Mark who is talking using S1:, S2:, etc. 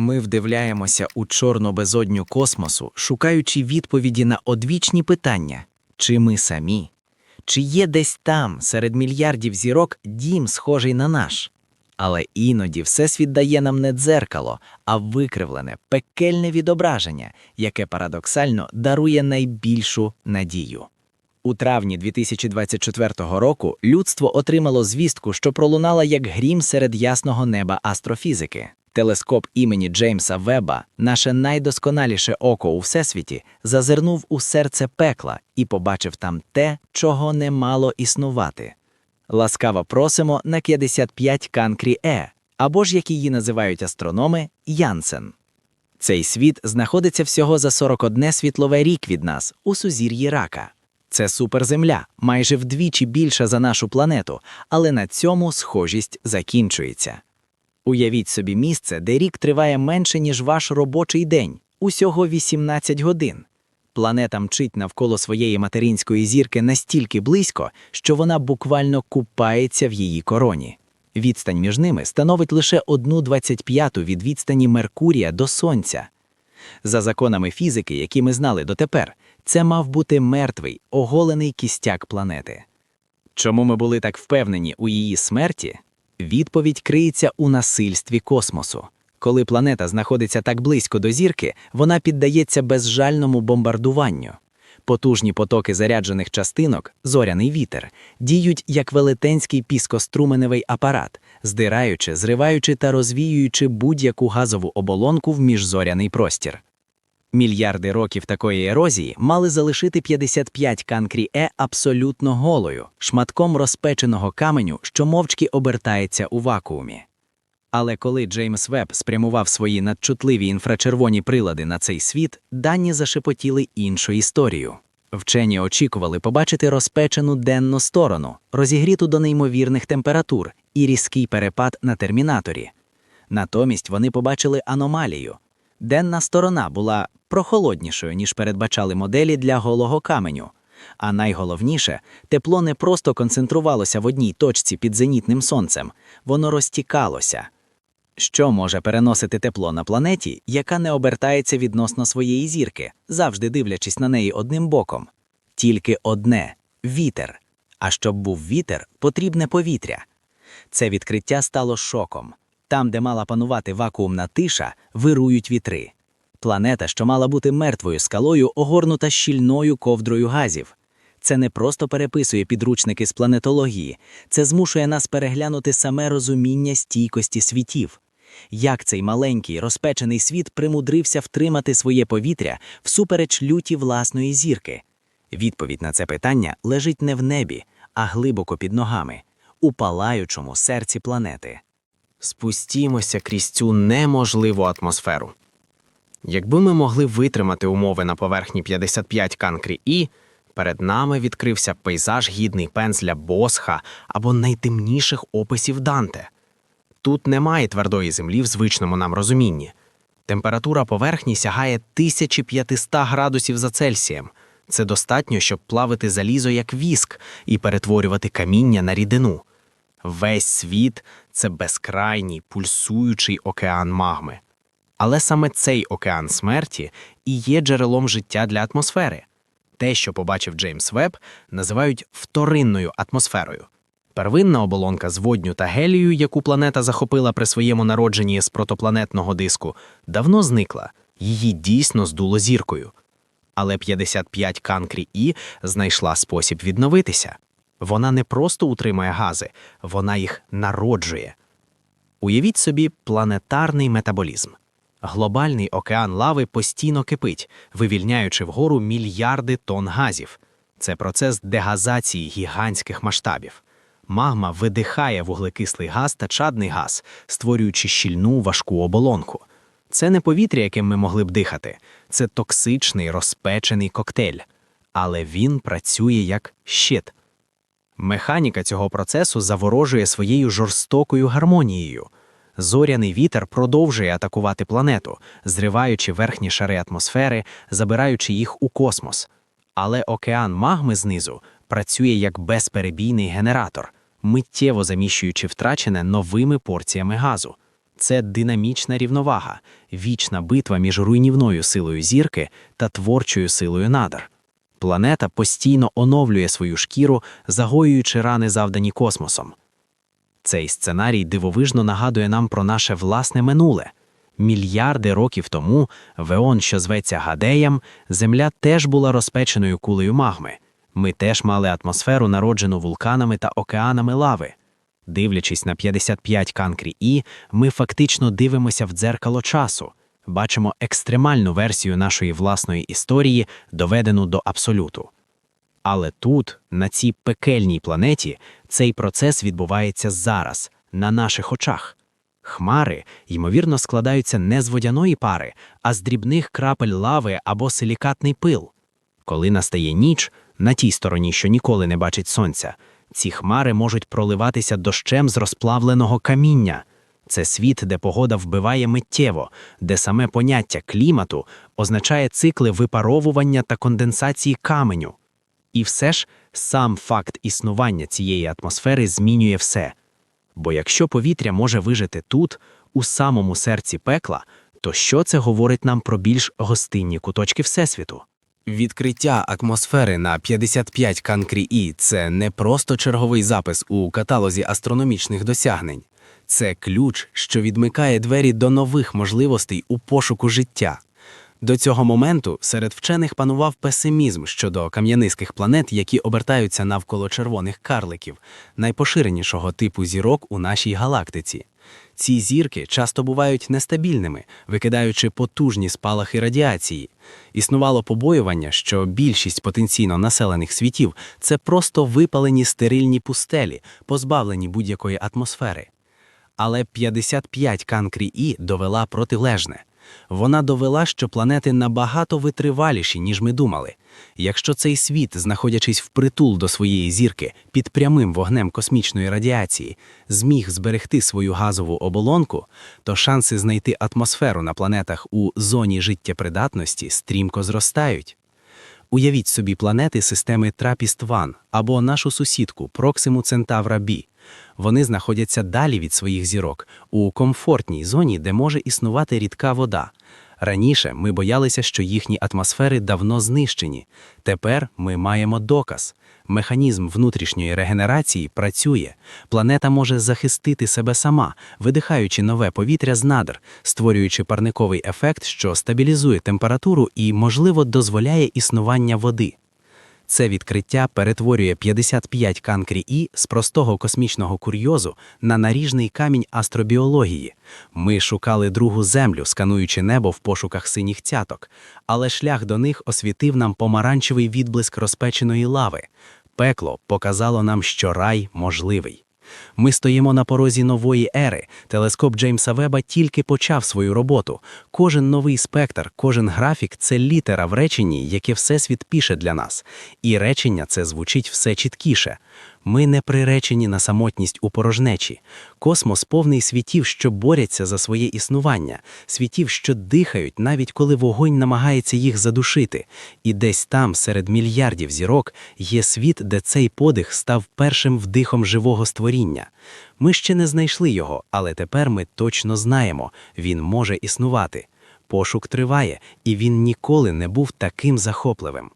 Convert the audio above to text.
S1: Ми вдивляємося у чорну безодню космосу, шукаючи відповіді на одвічні питання: чи ми самі? Чи є десь там, серед мільярдів зірок, дім, схожий на наш? Але іноді Всесвіт дає нам не дзеркало, а викривлене, пекельне відображення, яке парадоксально дарує найбільшу надію. У травні 2024 року людство отримало звістку, що пролунала як грім серед ясного неба астрофізики. Телескоп імені Джеймса Веба, наше найдосконаліше око у всесвіті, зазирнув у серце пекла і побачив там те, чого не мало існувати. Ласкаво просимо на 55 Канкрі Е, або ж як її називають астрономи Янсен. Цей світ знаходиться всього за 41 світловий рік від нас у сузір'ї рака. Це суперземля, майже вдвічі більша за нашу планету, але на цьому схожість закінчується. Уявіть собі місце, де рік триває менше, ніж ваш робочий день, усього 18 годин. Планета мчить навколо своєї материнської зірки настільки близько, що вона буквально купається в її короні. Відстань між ними становить лише 1,25 від відстані Меркурія до Сонця. За законами фізики, які ми знали дотепер, це мав бути мертвий, оголений кістяк планети. Чому ми були так впевнені у її смерті? Відповідь криється у насильстві космосу. Коли планета знаходиться так близько до зірки, вона піддається безжальному бомбардуванню. Потужні потоки заряджених частинок, зоряний вітер, діють як велетенський піскоструменевий апарат, здираючи, зриваючи та розвіюючи будь-яку газову оболонку в міжзоряний простір. Мільярди років такої ерозії мали залишити 55 канкрі Е абсолютно голою, шматком розпеченого каменю, що мовчки обертається у вакуумі. Але коли Джеймс Веб спрямував свої надчутливі інфрачервоні прилади на цей світ, дані зашепотіли іншу історію. Вчені очікували побачити розпечену денну сторону, розігріту до неймовірних температур і різкий перепад на термінаторі. Натомість вони побачили аномалію. Денна сторона була прохолоднішою, ніж передбачали моделі для голого каменю. А найголовніше, тепло не просто концентрувалося в одній точці під зенітним сонцем, воно розтікалося. Що може переносити тепло на планеті, яка не обертається відносно своєї зірки, завжди дивлячись на неї одним боком? Тільки одне вітер. А щоб був вітер, потрібне повітря. Це відкриття стало шоком. Там, де мала панувати вакуумна тиша, вирують вітри. Планета, що мала бути мертвою скалою, огорнута щільною ковдрою газів. Це не просто переписує підручники з планетології, це змушує нас переглянути саме розуміння стійкості світів. Як цей маленький розпечений світ примудрився втримати своє повітря всупереч люті власної зірки? Відповідь на це питання лежить не в небі, а глибоко під ногами, у палаючому серці планети.
S2: Спустімося крізь цю неможливу атмосферу. Якби ми могли витримати умови на поверхні 55 канкрі І, перед нами відкрився пейзаж гідний пензля Босха або найтемніших описів Данте. Тут немає твердої землі в звичному нам розумінні. Температура поверхні сягає 1500 градусів за Цельсієм. Це достатньо, щоб плавити залізо як віск і перетворювати каміння на рідину. Весь світ це безкрайній пульсуючий океан магми. Але саме цей океан смерті і є джерелом життя для атмосфери. Те, що побачив Джеймс Веб, називають вторинною атмосферою. Первинна оболонка з водню та гелію, яку планета захопила при своєму народженні з протопланетного диску, давно зникла, її дійсно здуло зіркою. Але 55 канкрі І знайшла спосіб відновитися. Вона не просто утримує гази, вона їх народжує. Уявіть собі планетарний метаболізм. Глобальний океан лави постійно кипить, вивільняючи вгору мільярди тонн газів. Це процес дегазації гігантських масштабів. Магма видихає вуглекислий газ та чадний газ, створюючи щільну важку оболонку. Це не повітря, яким ми могли б дихати, це токсичний розпечений коктейль. Але він працює як щит. Механіка цього процесу заворожує своєю жорстокою гармонією. Зоряний вітер продовжує атакувати планету, зриваючи верхні шари атмосфери, забираючи їх у космос. Але океан магми знизу працює як безперебійний генератор, миттєво заміщуючи втрачене новими порціями газу. це динамічна рівновага, вічна битва між руйнівною силою зірки та творчою силою надр. Планета постійно оновлює свою шкіру, загоюючи рани, завдані космосом. Цей сценарій дивовижно нагадує нам про наше власне минуле. Мільярди років тому в еон, що зветься Гадеєм, Земля теж була розпеченою кулею магми. Ми теж мали атмосферу, народжену вулканами та океанами лави. Дивлячись на 55 канкрі І, ми фактично дивимося в дзеркало часу, бачимо екстремальну версію нашої власної історії, доведену до абсолюту. Але тут, на цій пекельній планеті, цей процес відбувається зараз, на наших очах. Хмари, ймовірно, складаються не з водяної пари, а з дрібних крапель лави або силікатний пил. Коли настає ніч, на тій стороні, що ніколи не бачить сонця, ці хмари можуть проливатися дощем з розплавленого каміння. Це світ, де погода вбиває миттєво, де саме поняття клімату означає цикли випаровування та конденсації каменю. І все ж сам факт існування цієї атмосфери змінює все. Бо якщо повітря може вижити тут, у самому серці пекла, то що це говорить нам про більш гостинні куточки Всесвіту?
S3: Відкриття атмосфери на 55 канкрі І – це не просто черговий запис у каталозі астрономічних досягнень. Це ключ, що відмикає двері до нових можливостей у пошуку життя. До цього моменту серед вчених панував песимізм щодо кам'янистих планет, які обертаються навколо червоних карликів, найпоширенішого типу зірок у нашій галактиці. Ці зірки часто бувають нестабільними, викидаючи потужні спалахи радіації. Існувало побоювання, що більшість потенційно населених світів це просто випалені стерильні пустелі, позбавлені будь-якої атмосфери. Але 55 канкрі І довела протилежне. Вона довела, що планети набагато витриваліші, ніж ми думали. Якщо цей світ, знаходячись впритул до своєї зірки під прямим вогнем космічної радіації, зміг зберегти свою газову оболонку, то шанси знайти атмосферу на планетах у зоні життєпридатності стрімко зростають. Уявіть собі планети системи Трапіст-1 або нашу сусідку Проксиму Центавра Бі. Вони знаходяться далі від своїх зірок, у комфортній зоні, де може існувати рідка вода. Раніше ми боялися, що їхні атмосфери давно знищені. Тепер ми маємо доказ. Механізм внутрішньої регенерації працює. Планета може захистити себе сама, видихаючи нове повітря з надр, створюючи парниковий ефект, що стабілізує температуру і, можливо, дозволяє існування води. Це відкриття перетворює 55 канкрі І з простого космічного курйозу на наріжний камінь астробіології. Ми шукали другу землю, скануючи небо в пошуках синіх цяток, але шлях до них освітив нам помаранчевий відблиск розпеченої лави. Пекло показало нам, що рай можливий. Ми стоїмо на порозі нової ери. Телескоп Джеймса Веба тільки почав свою роботу. Кожен новий спектр, кожен графік це літера в реченні, яке Всесвіт пише для нас. І речення це звучить все чіткіше. Ми не приречені на самотність у порожнечі. Космос повний світів, що борються за своє існування, світів, що дихають, навіть коли вогонь намагається їх задушити. І десь там, серед мільярдів зірок, є світ, де цей подих став першим вдихом живого створіння. Ми ще не знайшли його, але тепер ми точно знаємо, він може існувати. Пошук триває, і він ніколи не був таким захопливим.